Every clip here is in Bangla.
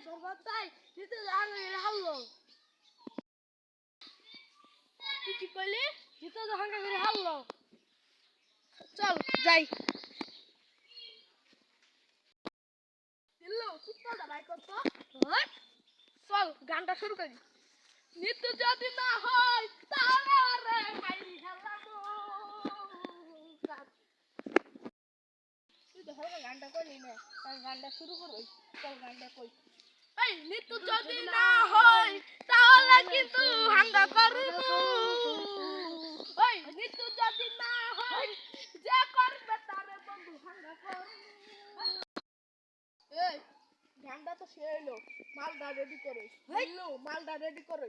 বরবাদ তাই হারলো তুই কি তো হারলো চল যাই। বাই করতো চল গানটা শুরু করি। নিত্য যদি না হয় তাহলে আরে মাইরি খেলাবো তুই গানটা করলি না তার গানটা শুরু করবি চল গানটা কই? এই নিত্য যদি না হয় তাহলে কিন্তু হাঙ্গা করব। ওই নিত্য যদি না হয় যে করবে তারে বন্ধু হাঙ্গা করব। এই গানটা তো সে এলো। মালটা রেডি করো। হইল মালটা রেডি করো।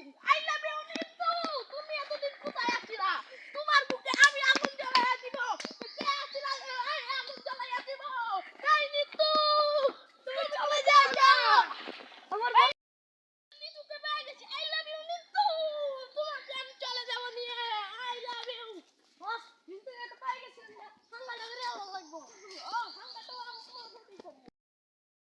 watching.